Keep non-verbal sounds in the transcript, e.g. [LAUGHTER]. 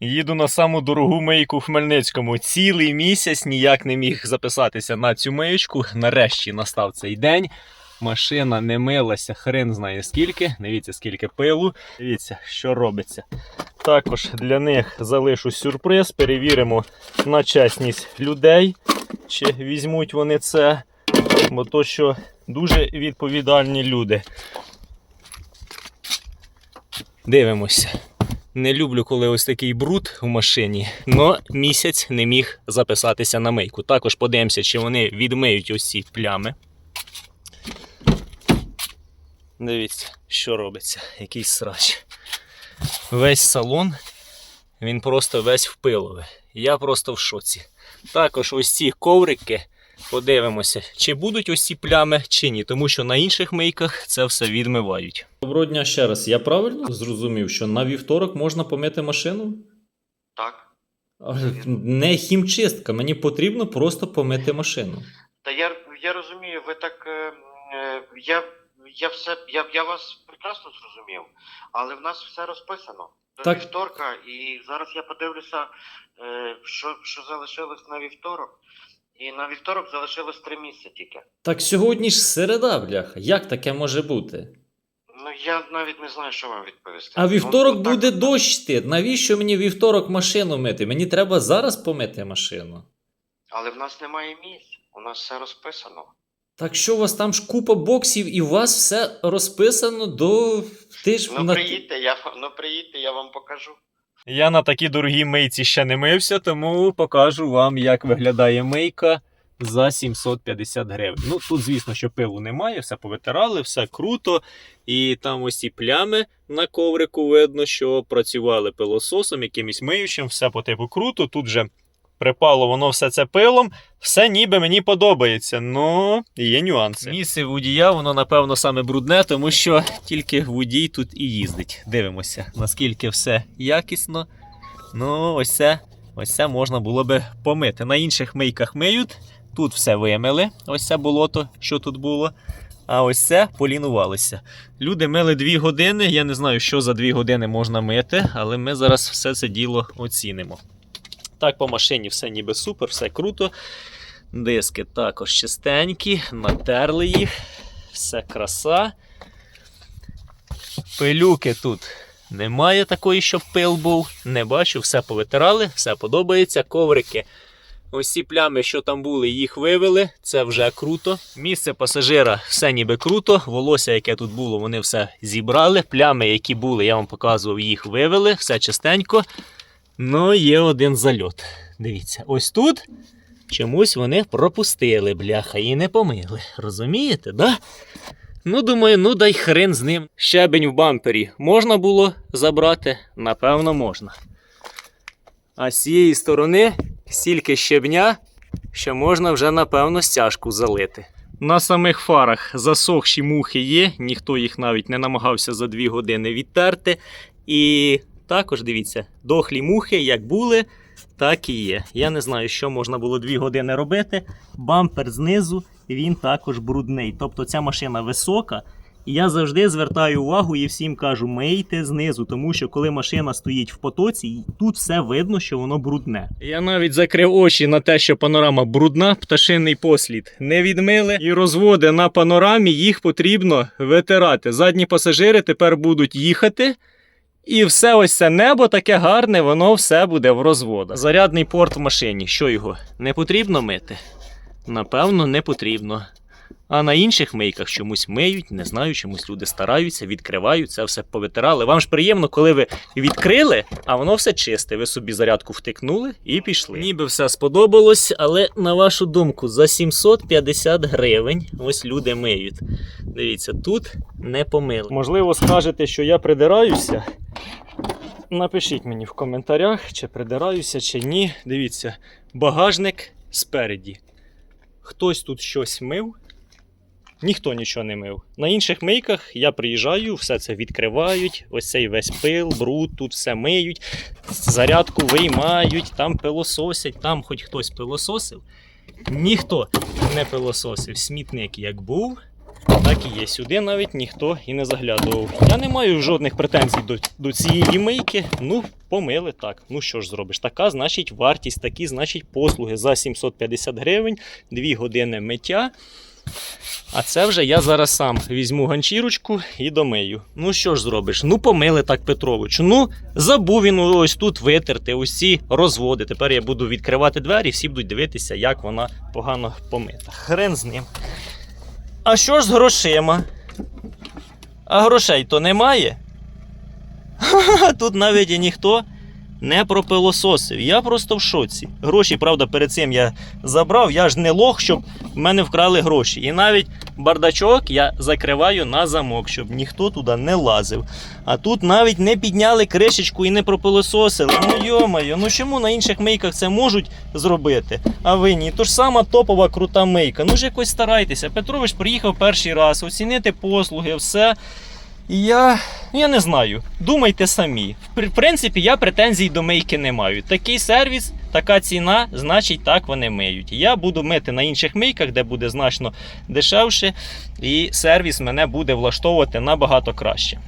Їду на саму дорогу мийку в Хмельницькому. Цілий місяць ніяк не міг записатися на цю миючку. Нарешті настав цей день. Машина не милася, хрен знає скільки. Дивіться, скільки пилу. Дивіться, що робиться. Також для них залишу сюрприз. Перевіримо на чесність людей, чи візьмуть вони це. Бо то, що дуже відповідальні люди. Дивимося. Не люблю, коли ось такий бруд у машині, но місяць не міг записатися на мийку. Також подивимося, чи вони відмиють ось ці плями. Дивіться, що робиться, який срач. Весь салон, він просто весь в пилове. Я просто в шоці. Також ось ці коврики. Подивимося, чи будуть ось ці плями, чи ні, тому що на інших мийках це все відмивають. Доброго дня ще раз. Я правильно зрозумів, що на вівторок можна помити машину? Так. Не хімчистка, мені потрібно просто помити машину. Та я, я розумію, ви так. Е, е, я, я, все, я, я вас прекрасно зрозумів, але в нас все розписано. До Так. вівторка, і зараз я подивлюся, е, що, що залишилось на вівторок. І на вівторок залишилось три місяці тільки. Так сьогодні ж середа, бляха. Як таке може бути? Ну я навіть не знаю, що вам відповісти. А вівторок Ну, так, буде так. дощ йти. Навіщо мені вівторок машину мити? Мені треба зараз помити машину. Але в нас немає місць. У нас все розписано. Так що у вас там ж купа боксів, і у вас все розписано до ти ж Ну на- приїдьте, я ну приїдьте, я вам покажу. Я на такі дорогі мийці ще не мився, тому покажу вам, як виглядає мийка за 750 гривень. Ну тут, звісно, що пилу немає, все повитирали, все круто. І там ось ці плями на коврику видно, що працювали пилососом, якимось миючим, все по типу круто. Тут же припало воно все це пилом. Все ніби мені подобається, но є нюанси. Місце водія, воно напевно саме брудне, тому що тільки водій тут і їздить. Дивимося, наскільки все якісно. Ну, ось це, ось це можна було би помити. На інших мийках миють, тут все вимили, ось це болото, що тут було. А ось це полінувалися. Люди мили 2 години. Я не знаю, що за 2 години можна мити, але ми зараз все це діло оцінимо. Так, по машині все ніби супер, все круто. Диски також чистенькі, натерли їх, все краса. Пилюки тут немає такої, щоб пил був. Не бачу, все повитирали, все подобається. Коврики. Ці плями, що там були, їх вивели. Це вже круто. Місце пасажира все ніби круто. Волосся, яке тут було, вони все зібрали. Плями, які були, я вам показував, їх вивели, все чистенько. Ну, є один зальот. Дивіться, ось тут чомусь вони пропустили, бляха, і не помили. Розумієте, да? Ну, думаю, ну дай хрен з ним. Щебень в бампері можна було забрати? Напевно, можна. А з цієї сторони стільки щебня, що можна вже, напевно, стяжку залити. На самих фарах засохші мухи є, ніхто їх навіть не намагався за 2 години відтерти. І також дивіться, дохлі мухи як були, так і є. Я не знаю, що можна було 2 години робити. Бампер знизу він також брудний. Тобто ця машина висока. І я завжди звертаю увагу і всім кажу, мийте знизу, тому що коли машина стоїть в потоці, тут все видно, що воно брудне. Я навіть закрив очі на те, що панорама брудна, пташиний послід не відмили. І розводи на панорамі їх потрібно витирати. Задні пасажири тепер будуть їхати. І все ось це небо таке гарне, воно все буде в розводах. Зарядний порт в машині. Що його? Не потрібно мити? Напевно, не потрібно. А на інших мийках чомусь миють, не знаю, чомусь люди стараються, відкривають, це все повитирали. Вам ж приємно, коли ви відкрили, а воно все чисте. Ви собі зарядку втикнули і пішли. Ніби все сподобалось, але на вашу думку, за 750 гривень ось люди миють. Дивіться, тут не помили. Можливо, скажете, що я придираюся. Напишіть мені в коментарях, чи придираюся, чи ні. Дивіться, багажник спереді. Хтось тут щось мив. Ніхто нічого не мив. На інших мийках я приїжджаю, все це відкривають, ось цей весь пил, бруд, тут все миють, зарядку виймають, там пилососять, там хоч хтось пилососив. Ніхто не пилососив. Смітник як був, так і є. Сюди навіть ніхто і не заглядував. Я не маю жодних претензій до, до цієї мийки. Ну, помили так. Ну що ж зробиш? Така, значить, вартість, такі, значить, послуги за 750 гривень, 2 години миття. А це вже я зараз сам візьму ганчірочку і домию. Ну що ж зробиш? Ну помили так Петровичу. Ну забув він ось тут витерти, ці розводи. Тепер я буду відкривати двері, всі будуть дивитися, як вона погано помита. Хрен з ним. А що ж з грошима? А грошей то немає? [LAUGHS] Тут навіть і ніхто не пропилососив. Я просто в шоці. Гроші, правда, перед цим я забрав. Я ж не лох, щоб в мене вкрали гроші. І навіть бардачок я закриваю на замок, щоб ніхто туди не лазив. А тут навіть не підняли кришечку і не пропилососили. Ну йомаю, ну чому на інших мийках це можуть зробити? А ви ні? То ж сама топова крута мийка. Ну ж якось старайтеся. Петрович приїхав перший раз, оцінити послуги, все. Я, я не знаю. Думайте самі. В принципі, я претензій до мийки не маю. Такий сервіс, така ціна, значить так вони миють. Я буду мити на інших мийках, де буде значно дешевше, і сервіс мене буде влаштовувати набагато краще.